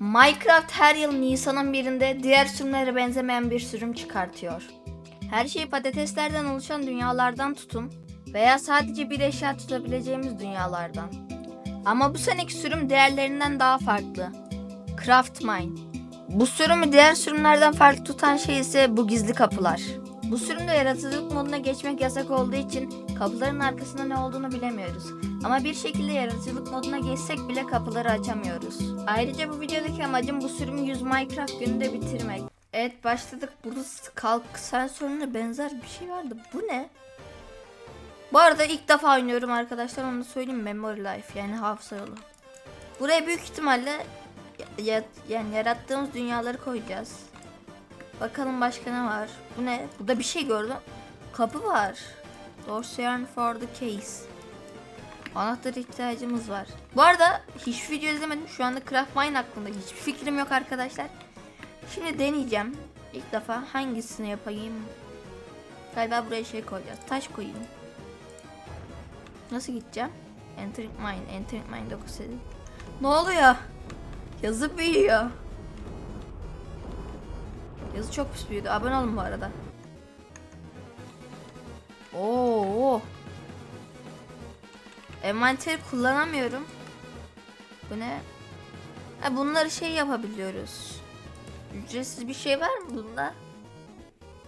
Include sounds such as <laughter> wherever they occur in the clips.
Minecraft her yıl Nisan'ın birinde diğer sürümlere benzemeyen bir sürüm çıkartıyor. Her şey patateslerden oluşan dünyalardan tutun veya sadece bir eşya tutabileceğimiz dünyalardan. Ama bu seneki sürüm diğerlerinden daha farklı. Craft Mine. Bu sürümü diğer sürümlerden farklı tutan şey ise bu gizli kapılar. Bu sürümde yaratıcılık moduna geçmek yasak olduğu için kapıların arkasında ne olduğunu bilemiyoruz. Ama bir şekilde yaratıcılık moduna geçsek bile kapıları açamıyoruz. Ayrıca bu videodaki amacım bu sürümü 100 Minecraft gününde bitirmek. Evet başladık. Burada kalk sensörüne benzer bir şey vardı. Bu ne? Bu arada ilk defa oynuyorum arkadaşlar onu söyleyeyim Memory Life yani hafıza yolu. Buraya büyük ihtimalle ya- yani yarattığımız dünyaları koyacağız. Bakalım başka ne var? Bu ne? Burada bir şey gördüm. Kapı var. Doors yearn for the case. Anahtar ihtiyacımız var. Bu arada hiç video izlemedim. Şu anda Craft Mine hakkında hiçbir fikrim yok arkadaşlar. Şimdi deneyeceğim. İlk defa hangisini yapayım? Galiba buraya şey koyacağız. Taş koyayım. Nasıl gideceğim? Entering mine, entering mine 9 Ne oluyor? Yazı büyüyor. Yazı çok pis büyüdü. Abone olun bu arada. Oo. Envanteri kullanamıyorum. Bu ne? Ha, bunları şey yapabiliyoruz. Ücretsiz bir şey var mı bunda?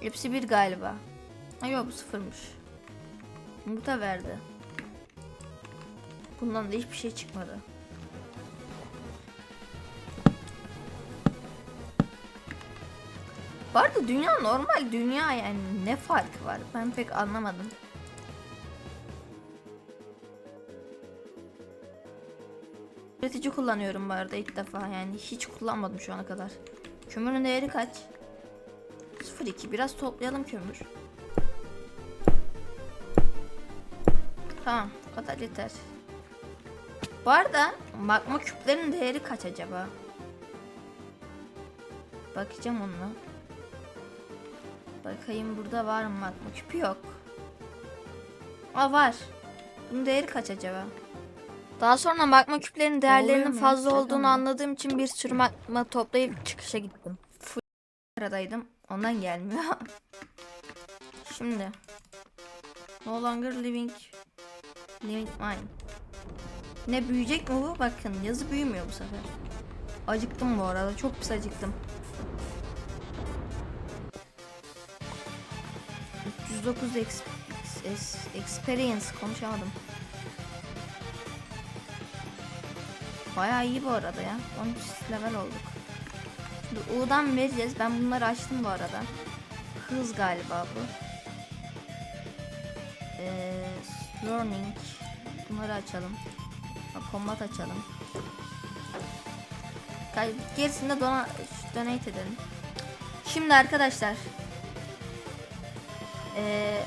Hepsi bir galiba. Ha yok bu sıfırmış. Yumurta verdi. Bundan da hiçbir şey çıkmadı. Bu arada dünya normal dünya yani ne farkı var ben pek anlamadım. Üretici kullanıyorum bu arada ilk defa yani hiç kullanmadım şu ana kadar. Kömürün değeri kaç? 0.2 biraz toplayalım kömür. Tamam o kadar yeter. Bu arada magma küplerin değeri kaç acaba? Bakacağım onunla. Bakayım burada var mı magma küpü yok. Aa var. Bunun değeri kaç acaba? Daha sonra magma küplerin değerlerinin mu? fazla olduğunu anladığım için bir sürü magma toplayıp çıkışa gittim. Full aradaydım. Ondan gelmiyor. <laughs> Şimdi. No longer living living mine. Ne büyüyecek mi bu? Bakın yazı büyümüyor bu sefer. Acıktım bu arada. Çok pis acıktım. 309 ex, ex- experience konuşamadım. Bayağı iyi bu arada ya. 13 level olduk. Şimdi U'dan vereceğiz. Ben bunları açtım bu arada. Hız galiba bu. Ee, learning. Bunları açalım. Ha, Combat açalım. Gay- Gerisini de dona donate edelim. Şimdi arkadaşlar. Ee,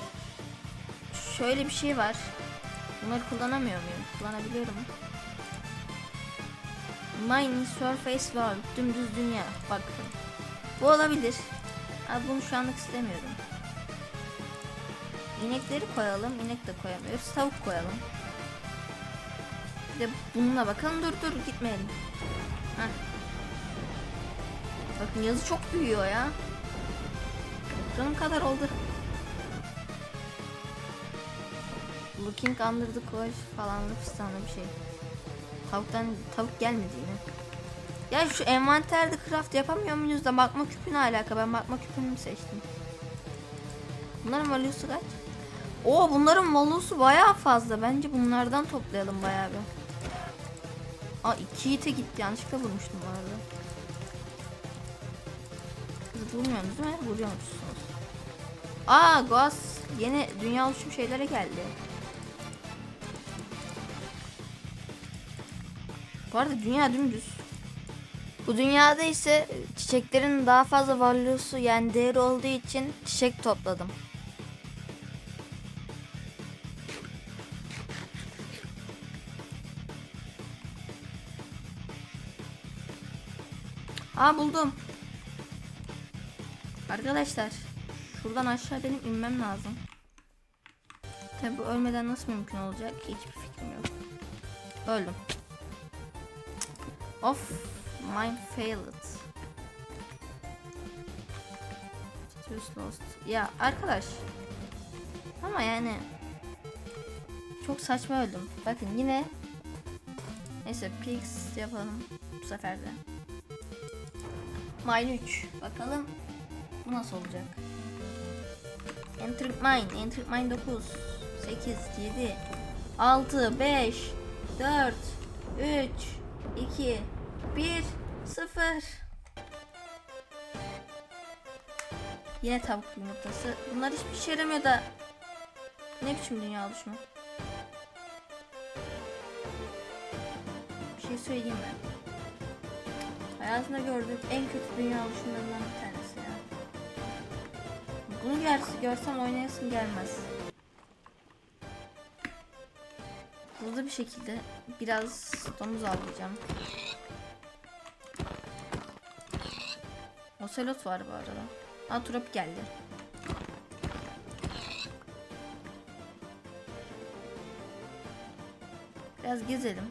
şöyle bir şey var. Bunları kullanamıyor muyum? Kullanabiliyorum. Mine Surface World. Dümdüz dünya. Bakın. Bu olabilir. Abi bunu şu anlık istemiyorum. İnekleri koyalım. İnek de koyamıyoruz. Tavuk koyalım. Bir de bununla bakalım. Dur dur gitmeyelim. Heh. Bakın yazı çok büyüyor ya. Ekranım kadar oldu. Looking under the coach falan fistanlı bir şey. Tavuktan tavuk gelmedi yine. Ya şu envanterde craft yapamıyor muyuz da bakma küpü ne alaka? Ben bakma küpünü seçtim? Bunların value'su kaç? Oo bunların value'su bayağı fazla. Bence bunlardan toplayalım bayağı bir. Aa iki ite gitti. Yanlışlıkla vurmuştum bu arada. Siz vurmuyorsunuz değil mi? Vuruyormuşsunuz. Aa Goas yeni dünya oluşum şeylere geldi. Bu arada dünya dümdüz. Bu dünyada ise çiçeklerin daha fazla value'su yani değeri olduğu için çiçek topladım. Aa buldum. Arkadaşlar şuradan aşağı benim inmem lazım. Tabi ölmeden nasıl mümkün olacak hiçbir fikrim yok. Öldüm. Of Mine failed. Just lost. Ya arkadaş. Ama yani çok saçma öldüm. Bakın yine neyse pix yapalım bu sefer de. Mine 3. Bakalım bu nasıl olacak? Enter mine. Enter mine 9 8 7 6 5 4 3 2 1 0 Yine tavuk yumurtası. Bunlar hiçbir işe yaramıyor da ne biçim dünya oluşumu? Bir şey söyleyeyim mi? Hayatımda gördüğüm en kötü dünya oluşumlarından bir tanesi ya. Bunu gerçi görsem oynayasım gelmez. Hızlı bir şekilde biraz domuz avlayacağım. Ocelot var bu arada. Aa Trop geldi. Biraz gezelim.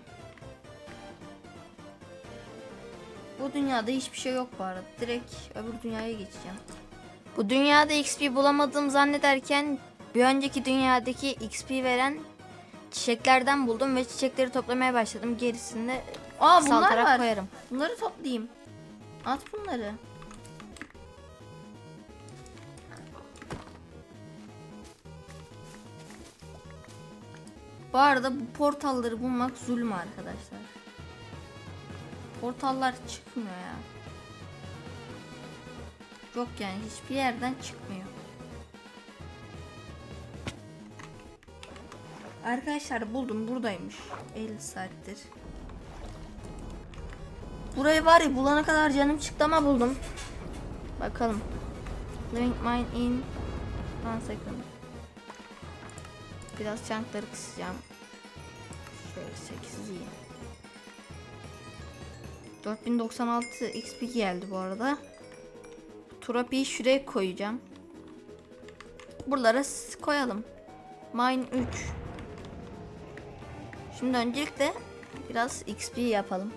Bu dünyada hiçbir şey yok bu arada. Direkt öbür dünyaya geçeceğim. Bu dünyada XP bulamadığım zannederken bir önceki dünyadaki XP veren çiçeklerden buldum ve çiçekleri toplamaya başladım. Gerisini de Aa bunlar saltarak var. koyarım. Bunları toplayayım. At bunları. Bu arada bu portalları bulmak zulüm arkadaşlar. Portallar çıkmıyor ya. Yok yani hiçbir yerden çıkmıyor. Arkadaşlar buldum buradaymış. 50 saattir. Burayı var ya bulana kadar canım çıktı ama buldum. Bakalım. Living mine in one second. Biraz çankları kısacağım. Şöyle 8 iyi. 4096 XP geldi bu arada. Turapi'yi şuraya koyacağım. Buralara koyalım. Mine 3. Şimdi öncelikle biraz XP yapalım.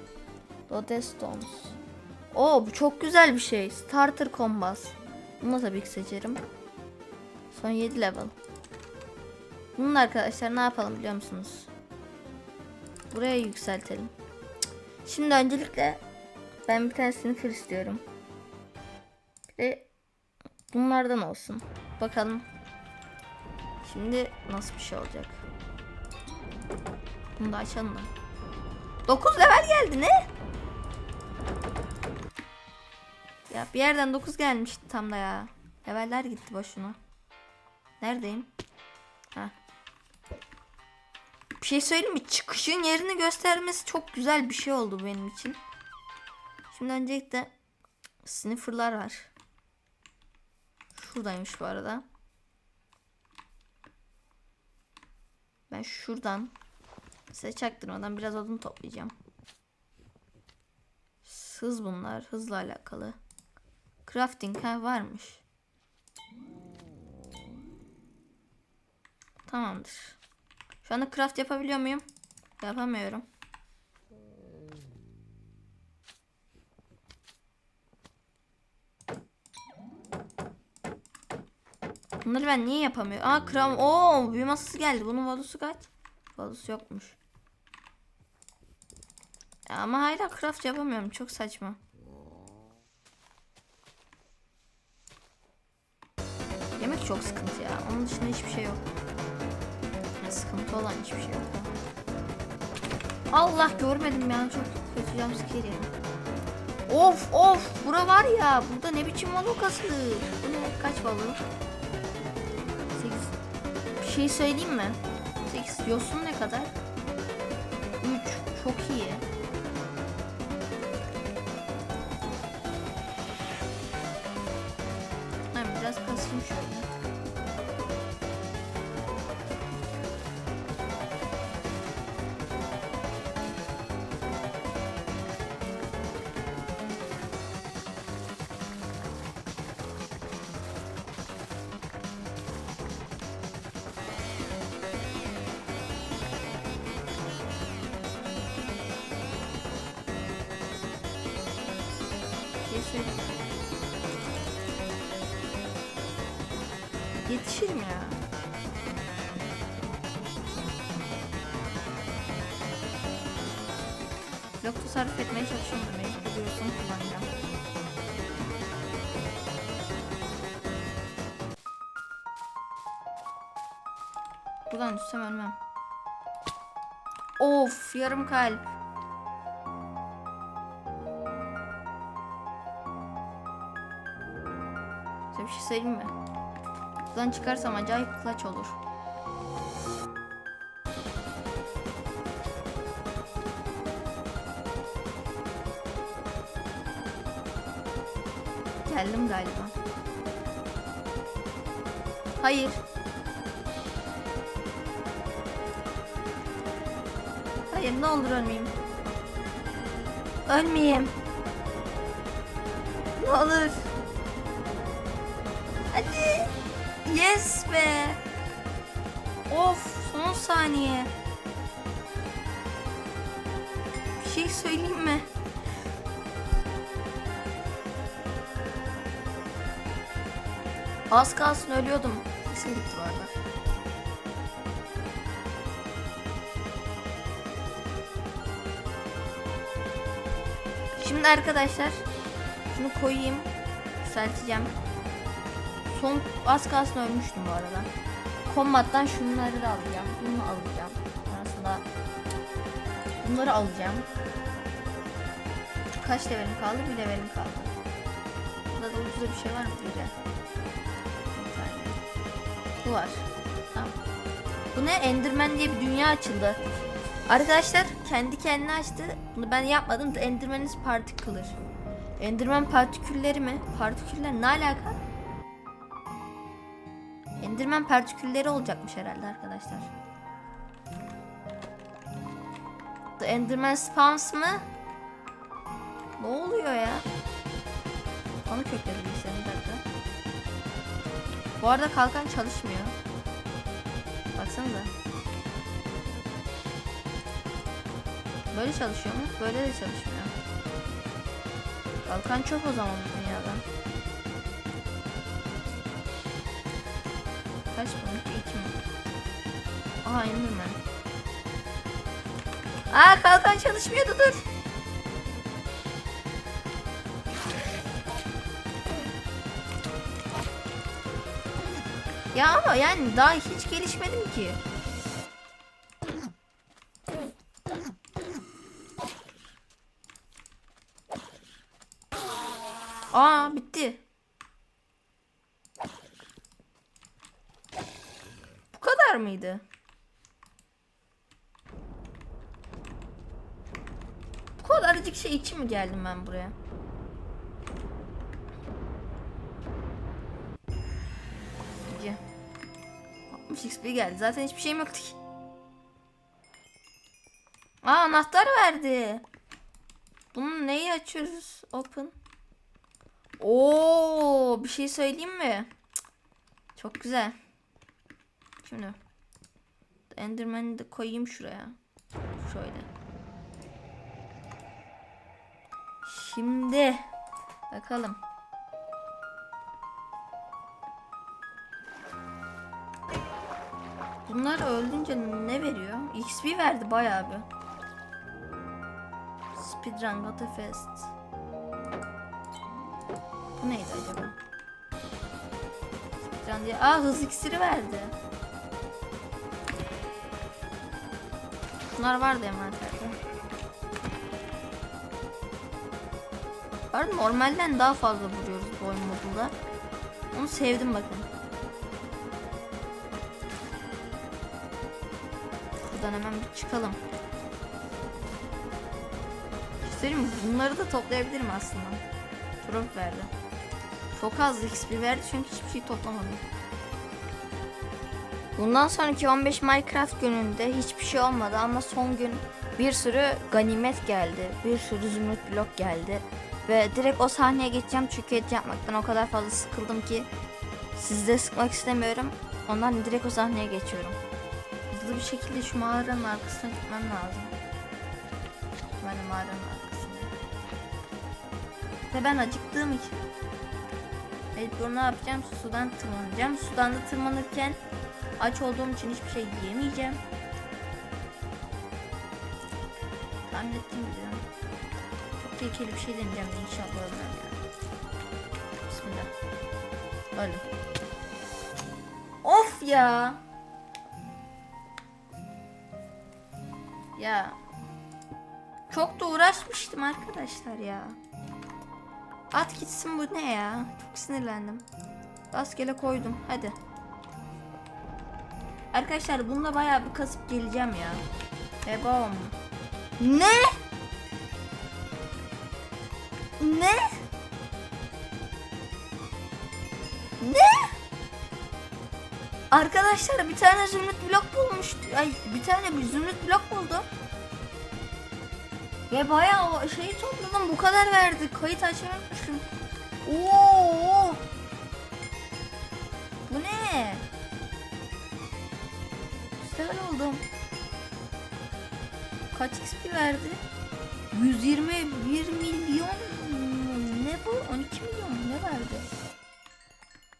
Lodestones. Oo bu çok güzel bir şey. Starter Combat. Bunu tabii ki seçerim. Son 7 level. Bunun arkadaşlar ne yapalım biliyor musunuz? Buraya yükseltelim. Şimdi öncelikle ben bir tane sniper istiyorum. Bir bunlardan olsun. Bakalım. Şimdi nasıl bir şey olacak? Bunu da açalım da. 9 level geldi ne? Ya bir yerden 9 gelmişti tam da ya. Leveller gitti boşuna. Neredeyim? Ha. Bir şey söyleyeyim mi? Çıkışın yerini göstermesi çok güzel bir şey oldu benim için. Şimdi öncelikle sniffer'lar var. Şuradaymış bu arada. Ben şuradan size çaktırmadan biraz odun toplayacağım. Hız bunlar. Hızla alakalı. Crafting ha varmış. Tamamdır. Şu anda craft yapabiliyor muyum? Yapamıyorum. Bunları ben niye yapamıyorum? Aa kram. Oo büyü geldi. Bunun valusu kaç? Valusu yokmuş. Ama hala craft yapamıyorum. Çok saçma. Yemek çok sıkıntı ya. Onun dışında hiçbir şey yok. Yani sıkıntı olan hiçbir şey yok. Allah görmedim ya. Çok kötü jumpscare yedim. Of of. Bura var ya. Burada ne biçim balık asılı. Bu ne? Kaç balığı? 8. Bir şey söyleyeyim mi? 8. Yosun ne kadar? 3. Çok iyi. Blok tasarruf etmeye çalışıyorum da mecbur diyorsun kullanacağım. Buradan düşsem ölmem. Of yarım kalp. Size bir şey söyleyeyim mi? Buradan çıkarsam acayip klaç olur. Geldim galiba. Hayır. Hayır ne olur ölmeyeyim. Ölmeyeyim. Ne olur. Hadi. Yes be. Of son saniye. Bir şey söyleyeyim mi? Az kalsın ölüyordum. Sesim gitti bu arada. Şimdi arkadaşlar şunu koyayım. Yükselteceğim. Son az kalsın ölmüştüm bu arada. Kombattan şunları da alacağım. Bunu alacağım. Sonrasında bunları alacağım. Kaç levelim kaldı? Bir levelim kaldı. Burada da ucuzda bir şey var mı? Güzel. Bu var. Bu ne? Enderman diye bir dünya açıldı. Arkadaşlar kendi kendine açtı. Bunu ben yapmadım da Enderman is particular. Enderman partikülleri mi? Partiküller ne alaka? Enderman partikülleri olacakmış herhalde arkadaşlar. The Enderman spawns mı? Ne oluyor ya? Onu kökledi bilgisayarın bir dakika. Bu arada kalkan çalışmıyor. Baksanıza. Böyle çalışıyor mu? Böyle de çalışmıyor. Kalkan çok o zaman bu dünyadan. Kaç bunun? İki mi? Aha Enderman. Aa kalkan çalışmıyordu dur. Ya ama yani daha hiç gelişmedim ki. Aa bitti. Bu kadar mıydı? Bu kadarcık şey için mi geldim ben buraya? 60 XP geldi. Zaten hiçbir şeyim yoktu ki. Aa anahtar verdi. Bunun neyi açıyoruz? Open. Oo, bir şey söyleyeyim mi? Çok güzel. Şimdi Enderman'i de koyayım şuraya. Şöyle. Şimdi bakalım. Bunlar öldünce ne veriyor? XP verdi bayağı bir. Speedrun Got a Fest. Bu neydi acaba? Speedrun diye. Aa hız iksiri verdi. Bunlar vardı envanterde. Var normalden daha fazla vuruyoruz bu oyun modunda. Onu sevdim bakın. Buradan hemen bir çıkalım. Söyleyeyim? Bunları da toplayabilirim aslında. Trop verdi. Çok az XP verdi çünkü hiçbir şey toplamadım. Bundan sonraki 15 Minecraft gününde hiçbir şey olmadı ama son gün bir sürü ganimet geldi. Bir sürü zümrüt blok geldi. Ve direkt o sahneye geçeceğim çünkü et yapmaktan o kadar fazla sıkıldım ki sizi de sıkmak istemiyorum. Ondan direkt o sahneye geçiyorum. Hızlı bir şekilde şu mağaranın arkasına gitmem lazım. Ben mağaranın arkasına. Ve ben acıktığım için. Mecbur ne yapacağım? Sudan tırmanacağım. Sudan da tırmanırken aç olduğum için hiçbir şey yiyemeyeceğim. Tahmin ettiğim gibi. Çok tehlikeli bir şey deneyeceğim de inşallah ölmem ya. Bismillah. Öldüm. Of ya. Ya. Çok da uğraşmıştım arkadaşlar ya. At gitsin bu ne ya? Çok sinirlendim. Rastgele koydum. Hadi. Arkadaşlar bununla bayağı bir kasıp geleceğim ya. Ve bom. Ne? Ne? Ne? Arkadaşlar bir tane zümrüt blok bulmuş. Ay bir tane bir zümrüt blok buldum. Ve bayağı şeyi topladım. Bu kadar verdi. Kayıt unutmuşum. Oo! Bu ne? Güzel oldum. Kaç XP verdi? 121 milyon ne bu? 12 milyon ne verdi?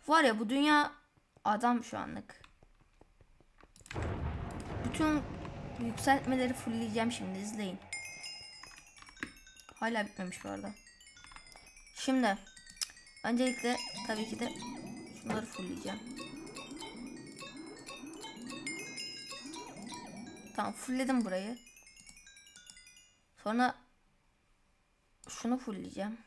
Var ya bu dünya adam şu anlık. Bütün yükseltmeleri fullleyeceğim şimdi izleyin. Hala bitmemiş bu arada. Şimdi öncelikle tabii ki de şunları fullleyeceğim. Tamam fullledim burayı. Sonra şunu fullleyeceğim.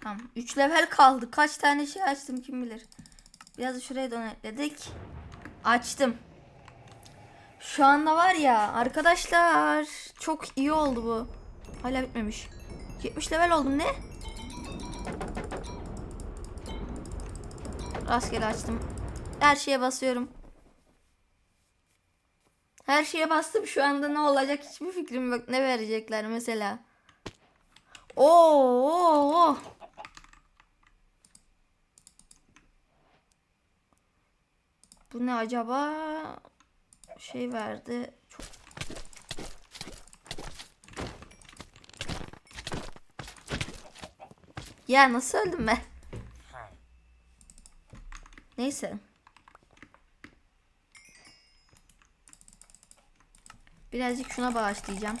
Tamam 3 level kaldı. Kaç tane şey açtım kim bilir. Biraz da şuraya donetledik. Açtım. Şu anda var ya arkadaşlar çok iyi oldu bu. Hala bitmemiş. 70 level oldum ne? Rastgele açtım. Her şeye basıyorum. Her şeye bastım şu anda ne olacak hiçbir fikrim yok. Ne verecekler mesela. Oo, oo, oo. Bu ne acaba? Şey verdi. Çok... Ya nasıl öldüm ben? Neyse. Birazcık şuna bağışlayacağım.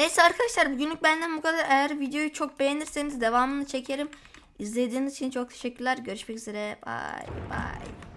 Neyse arkadaşlar bugünlük benden bu kadar. Eğer videoyu çok beğenirseniz devamını çekerim. İzlediğiniz için çok teşekkürler. Görüşmek üzere. Bye bye.